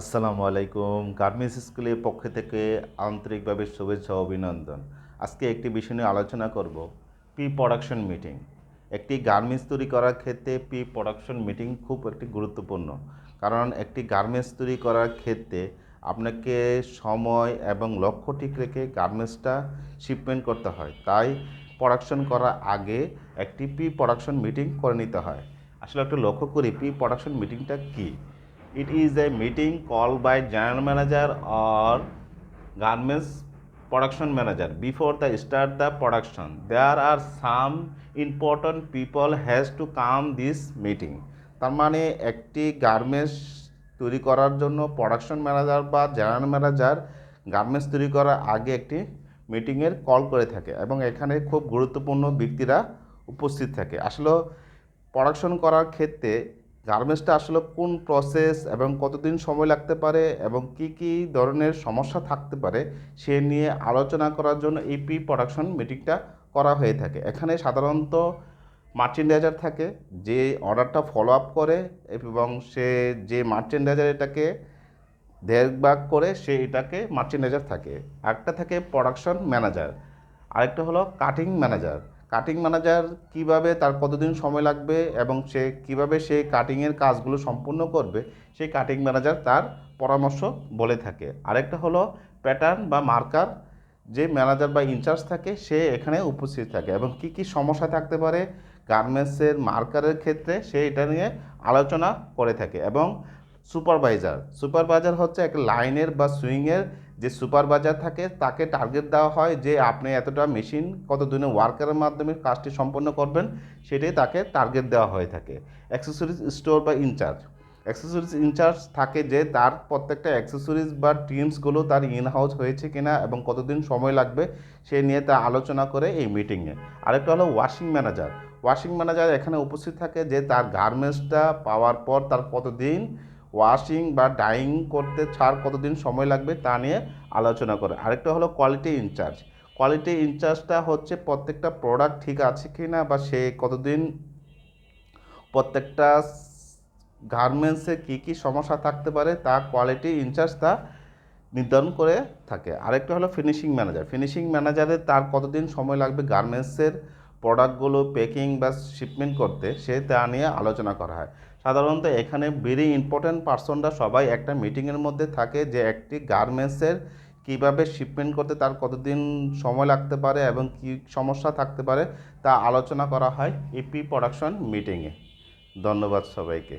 আসসালামু আলাইকুম। গার্মেন্টস স্কুলের পক্ষ থেকে আন্তরিকভাবে শুভেচ্ছা অভিনন্দন। আজকে একটি বিষয় নিয়ে আলোচনা করব, পি প্রোডাকশন মিটিং। একটি গার্মেন্টস তৈরি করার ক্ষেত্রে পি প্রোডাকশন মিটিং খুব একটি গুরুত্বপূর্ণ। কারণ একটি গার্মেন্টস তৈরি করার ক্ষেত্রে আপনাকে সময় এবং লক্ষ্য ঠিক রেখে গার্মেন্টসটা শিপমেন্ট করতে হয়। তাই প্রোডাকশন করার আগে একটি পি প্রোডাকশন মিটিং করে নিতে হয়। আসলে একটু লক্ষ্য করি, পি প্রোডাকশন মিটিংটা কী? It is a meeting called by general manager or garments production manager before the start the production. There are some important people has to come this meeting. তার মানে একটি গার্মেন্টস তৈরি করার জন্য প্রোডাকশন ম্যানেজার বা general manager garments তৈরি করার আগে একটি মিটিংয়ের কল করে থাকে এবং এখানে খুব গুরুত্বপূর্ণ ব্যক্তিরা উপস্থিত থাকে আসলে প্রোডাকশন করার ক্ষেত্রে গার্মেন্টসটা আসলে কোন প্রসেস এবং কতদিন সময় লাগতে পারে এবং কি কি ধরনের সমস্যা থাকতে পারে সে নিয়ে আলোচনা করার জন্য এই পি প্রোডাকশন মিটিংটা করা হয়ে থাকে। এখানে সাধারণত মার্চেন্ডাইজার থাকে, যে অর্ডারটা ফলো আপ করে এবং সে যে মার্চেন্ডাইজার এটাকে দেখভাগ করে সে এটাকে মার্চেন্ডাইজার থাকে। আরেকটা থাকে প্রোডাকশন ম্যানেজার আরেকটা হলো কাটিং ম্যানেজার কাটিং ম্যানেজার কীভাবে, তার কতদিন সময় লাগবে এবং সে কীভাবে সেই কাটিংয়ের কাজগুলো সম্পূর্ণ করবে, সেই কাটিং ম্যানেজার তার পরামর্শ বলে থাকে। আরেকটা হলো প্যাটার্ন বা মার্কার যে ম্যানেজার বা ইনচার্জ থাকে, সে এখানে উপস্থিত থাকে এবং কি কি সমস্যা থাকতে পারে গার্মেন্টসের মার্কারের ক্ষেত্রে সে এটা নিয়ে আলোচনা করে থাকে এবং সুপারভাইজার। সুপারভাইজার হচ্ছে এক লাইনের বা সুইংয়ের যে সুপারভাইজার থাকে, তাকে টার্গেট দেওয়া হয় যে আপনি এতটা মেশিন কত দিনে ওয়ার্কারের মাধ্যমে কাজটি সম্পন্ন করবেন, সেটাই তাকে টার্গেট দেওয়া হয়ে থাকে। অ্যাক্সেসরিজ স্টোর বা ইনচার্জ অ্যাক্সেসরিজ ইনচার্জ থাকে যে তার প্রত্যেকটা অ্যাক্সেসরিজ বা টিমসগুলো তার ইন হাউস হয়েছে কিনা এবং কতদিন সময় লাগবে, সে নিয়ে তা আলোচনা করে এই মিটিংয়ে আরেকটা হলো ওয়াশিং ম্যানেজার ওয়াশিং ম্যানেজার এখানে উপস্থিত থাকে যে তার গার্মেন্টসটা পাওয়ার পর তার কতদিন ওয়াশিং বা ডাইং করতে ছাড় কতদিন সময় লাগবে তা নিয়ে আলোচনা করে। আরেকটা হলো কোয়ালিটি ইনচার্জ কোয়ালিটি ইনচার্জটা হচ্ছে প্রত্যেকটা প্রোডাক্ট ঠিক আছে কি না বা সে কতদিন প্রত্যেকটা গার্মেন্টসে কী কী সমস্যা থাকতে পারে তা কোয়ালিটি ইনচার্জ তা নির্ধারণ করে থাকে। আরেকটা হলো ফিনিশিং ম্যানেজার ফিনিশিং ম্যানেজারের তার কতদিন সময় লাগবে গার্মেন্টসের প্রোডাক্টগুলো প্যাকিং বা শিপমেন্ট করতে সে তা নিয়ে আলোচনা করা হয়। সাধারণত এখানে ভেরি ইম্পর্ট্যান্ট পার্সনরা সবাই একটা মিটিংয়ের মধ্যে থাকে যে একটি গার্মেন্টসের কীভাবে শিপমেন্ট করতে, তার কতদিন সময় লাগতে পারে এবং কি সমস্যা থাকতে পারে তা আলোচনা করা হয় এপি প্রোডাকশন মিটিংয়ে ধন্যবাদ সবাইকে।